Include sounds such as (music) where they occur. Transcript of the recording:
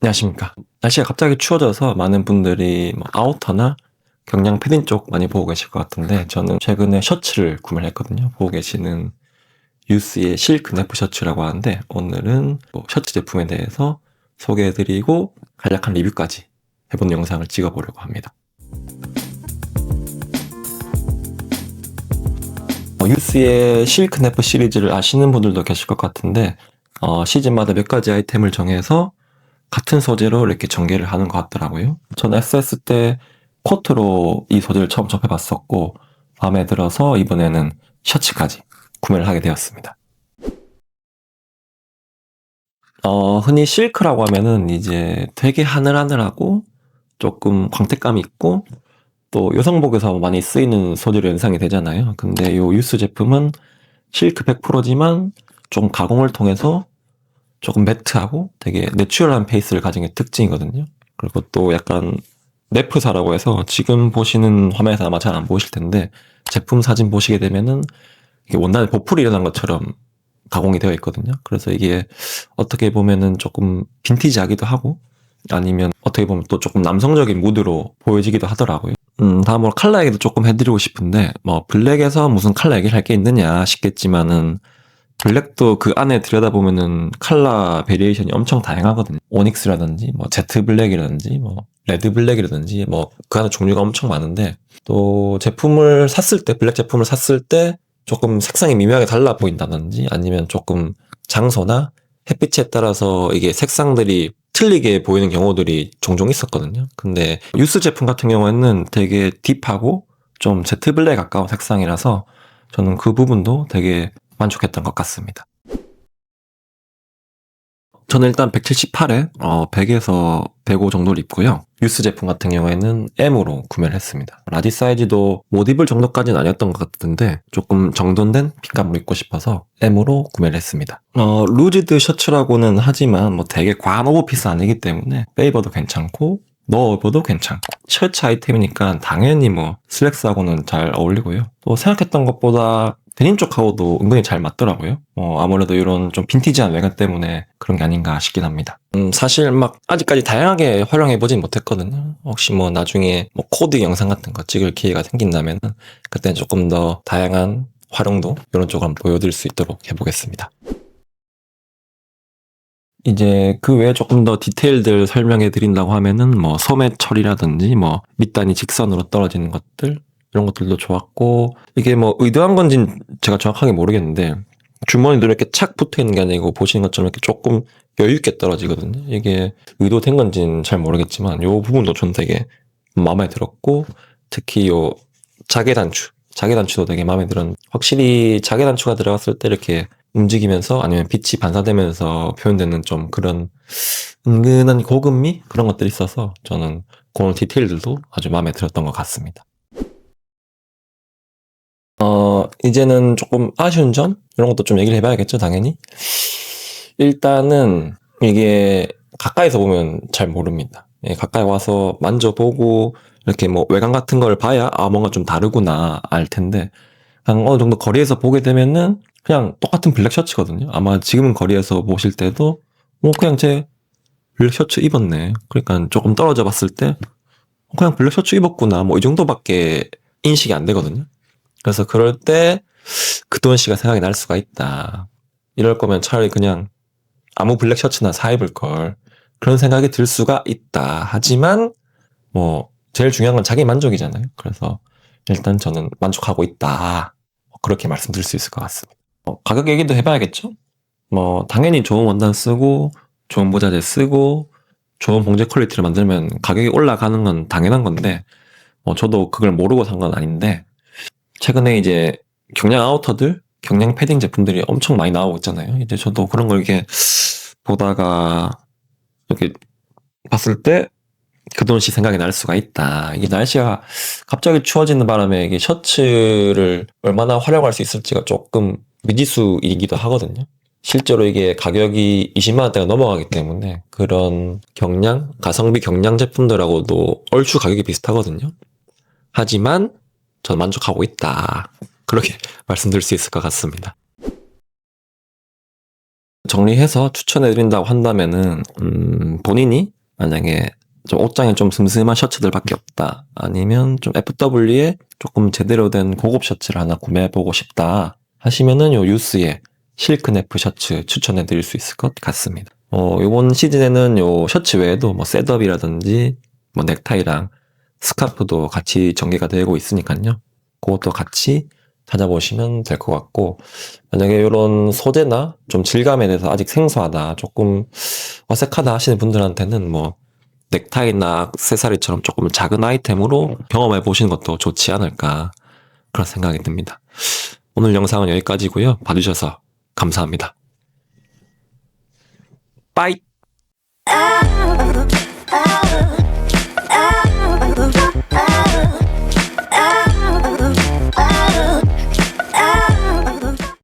안녕하십니까. 날씨가 갑자기 추워져서 많은 분들이 뭐 아우터나 경량 패딩 쪽 많이 보고 계실 것 같은데 저는 최근에 셔츠를 구매를 했거든요. 보고 계시는 유스의 실크 네프 셔츠라고 하는데 오늘은 뭐 셔츠 제품에 대해서 소개해드리고 간략한 리뷰까지 해본 영상을 찍어보려고 합니다. 어, 유스의 실크 네프 시리즈를 아시는 분들도 계실 것 같은데 어, 시즌마다 몇 가지 아이템을 정해서 같은 소재로 이렇게 전개를 하는 것 같더라고요. 전 SS 때 코트로 이 소재를 처음 접해봤었고 마음에 들어서 이번에는 셔츠까지 구매를 하게 되었습니다. 어, 흔히 실크라고 하면은 이제 되게 하늘하늘하고 조금 광택감이 있고 또 여성복에서 많이 쓰이는 소재로 연상이 되잖아요. 근데 요 유스 제품은 실크 100%지만 좀 가공을 통해서 조금 매트하고 되게 내추럴한 페이스를 가진 게 특징이거든요. 그리고 또 약간 네프사라고 해서 지금 보시는 화면에서 아마 잘 안 보이실 텐데 제품 사진 보시게 되면은 이게 원단에 보풀이 일어난 것처럼 가공이 되어 있거든요. 그래서 이게 어떻게 보면은 조금 빈티지하기도 하고 아니면 어떻게 보면 또 조금 남성적인 무드로 보여지기도 하더라고요. 음, 다음으로 컬러 얘기도 조금 해드리고 싶은데 뭐 블랙에서 무슨 컬러 얘기를 할 게 있느냐 싶겠지만은 블랙도 그 안에 들여다보면은 컬러 베리에이션이 엄청 다양하거든요. 오닉스라든지 뭐 제트 블랙이라든지 뭐 레드 블랙이라든지 뭐 그 안에 종류가 엄청 많은데 또 제품을 샀을 때 블랙 제품을 샀을 때 조금 색상이 미묘하게 달라 보인다든지 아니면 조금 장소나 햇빛에 따라서 이게 색상들이 틀리게 보이는 경우들이 종종 있었거든요. 근데 유스 제품 같은 경우에는 되게 딥하고 좀 제트 블랙 가까운 색상이라서 저는 그 부분도 되게 만족했던 것 같습니다. 저는 일단 178에 어, 100에서 105 정도를 입고요. 유스 제품 같은 경우에는 M으로 구매를 했습니다. 라지 사이즈도 못 입을 정도까지는 아니었던 것 같은데 조금 정돈된 핏감을 입고 싶어서 M으로 구매를 했습니다. 어, 루지드 셔츠라고는 하지만 뭐 되게 과한 오버피스 아니기 때문에 빼입어도 괜찮고 넣어봐도 괜찮고 셔츠 아이템이니까 당연히 뭐 슬랙스하고는 잘 어울리고요. 또 생각했던 것보다 데님 쪽하고도 은근히 잘 맞더라고요. 어, 아무래도 이런 좀 빈티지한 외관 때문에 그런 게 아닌가 싶긴 합니다. 음, 사실 막 아직까지 다양하게 활용해보진 못했거든요. 혹시 뭐 나중에 뭐 코드 영상 같은 거 찍을 기회가 생긴다면 그때는 조금 더 다양한 활용도 이런 쪽으로 한번 보여드릴 수 있도록 해보겠습니다. 이제 그 외에 조금 더 디테일들 설명해 드린다고 하면은 뭐 소매 처리라든지 뭐 밑단이 직선으로 떨어지는 것들 이런 것들도 좋았고 이게 뭐 의도한 건진 제가 정확하게 모르겠는데 주머니도 이렇게 착 붙어 있는 게 아니고 보시는 것처럼 이렇게 조금 여유 있게 떨어지거든요. 이게 의도된 건진 잘 모르겠지만 요 부분도 전 되게 마음에 들었고 특히 요 자개 단추 자개 단추도 되게 마음에 들었는데 확실히 자개 단추가 들어갔을 때 이렇게 움직이면서 아니면 빛이 반사되면서 표현되는 좀 그런 은근한 고급미 그런 것들이 있어서 저는 그런 디테일들도 아주 마음에 들었던 것 같습니다. 어, 이제는 조금 아쉬운 점? 이런 것도 좀 얘기를 해봐야겠죠, 당연히. 일단은 이게 가까이서 보면 잘 모릅니다. 예, 가까이 와서 만져보고 이렇게 뭐 외관 같은 걸 봐야 아, 뭔가 좀 다르구나 알 텐데 한 어느 정도 거리에서 보게 되면은 그냥 똑같은 블랙 셔츠거든요. 아마 지금은 거리에서 보실 때도 뭐 그냥 제 블랙 셔츠 입었네. 그러니까 조금 떨어져 봤을 때 그냥 블랙 셔츠 입었구나. 뭐 이 정도밖에 인식이 안 되거든요. 그래서 그럴 때 그돈 씨가 생각이 날 수가 있다. 이럴 거면 차라리 그냥 아무 블랙 셔츠나 사 입을 걸. 그런 생각이 들 수가 있다. 하지만 뭐 제일 중요한 건 자기 만족이잖아요. 그래서 일단 저는 만족하고 있다. 그렇게 말씀드릴 수 있을 것 같습니다. 어, 가격 얘기도 해봐야겠죠? 뭐 당연히 좋은 원단 쓰고 좋은 모자재 쓰고 좋은 봉제 퀄리티를 만들면 가격이 올라가는 건 당연한 건데 뭐 저도 그걸 모르고 산 건 아닌데 최근에 이제 경량 아우터들, 경량 패딩 제품들이 엄청 많이 나오고 있잖아요. 이제 저도 그런 걸 이렇게 보다가 이렇게 봤을 때 그돈 씨 생각이 날 수가 있다. 이게 날씨가 갑자기 추워지는 바람에 이게 셔츠를 얼마나 활용할 수 있을지가 조금 미지수이기도 하거든요. 실제로 이게 가격이 20만 원대가 넘어가기 때문에 그런 경량, 가성비 경량 제품들하고도 얼추 가격이 비슷하거든요. 하지만 저는 만족하고 있다. 그렇게 (laughs) 말씀드릴 수 있을 것 같습니다. 정리해서 추천해드린다고 한다면은, 음, 본인이 만약에 좀 옷장에 좀 슴슴한 셔츠들밖에 없다. 아니면 좀 FW에 조금 제대로 된 고급 셔츠를 하나 구매해보고 싶다. 하시면은 요 유스의 실크네프 셔츠 추천해드릴 수 있을 것 같습니다. 어, 요번 시즌에는 요 셔츠 외에도 뭐 셋업이라든지 뭐 넥타이랑 스카프도 같이 전개가 되고 있으니까요. 그것도 같이 찾아보시면 될 것 같고, 만약에 이런 소재나 좀 질감에 대해서 아직 생소하다, 조금 어색하다 하시는 분들한테는 뭐, 넥타이나 액세서리처럼 조금 작은 아이템으로 경험해 보시는 것도 좋지 않을까, 그런 생각이 듭니다. 오늘 영상은 여기까지고요 봐주셔서 감사합니다. 빠이!